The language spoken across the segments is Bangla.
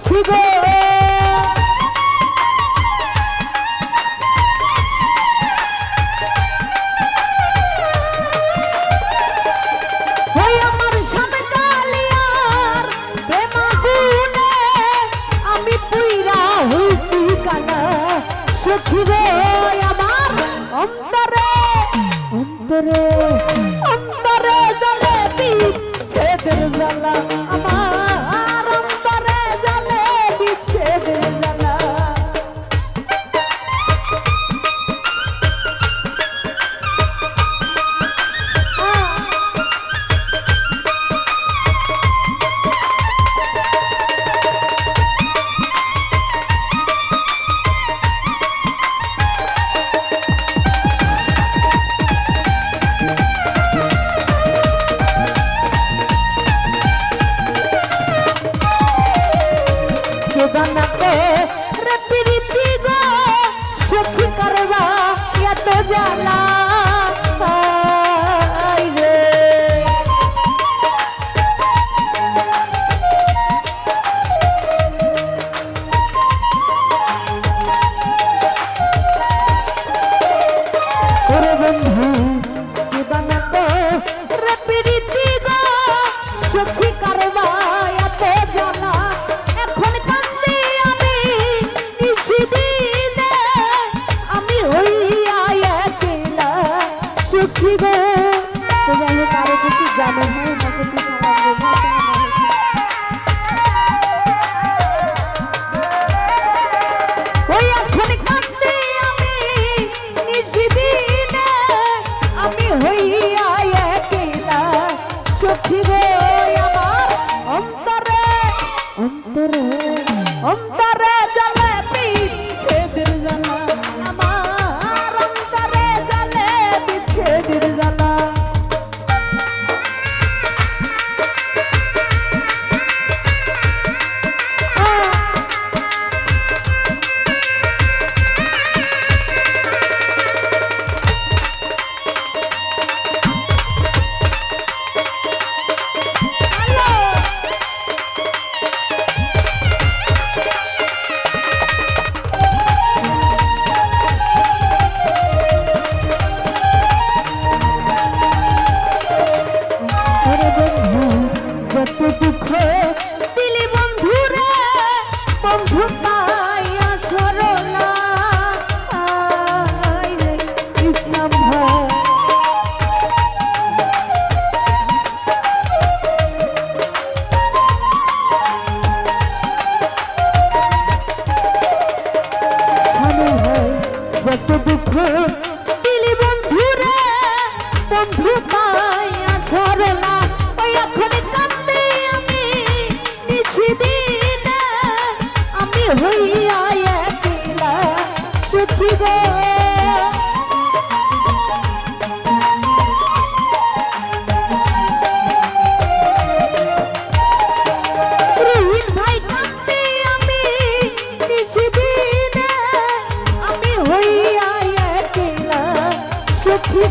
মুর্শিদ সখিরে আমার অন্তরে অন্তরে অন্তরে জলে বিচ্ছেদের জ্বালা আমার। banda জানো না ওনাকে পিঠা লাগবে ওই এখন কাঁদতে আমি নিজিদিনে আমি হইয়া একেলা সখী রে। কত দুঃখ। দিলি বন্ধুরা বন্ধু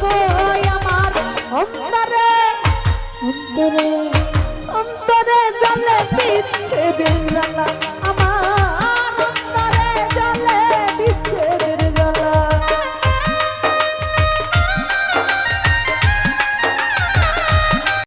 গো আমার অন্তরে। অন্তরে। অন্তরে জলে পিছে দিন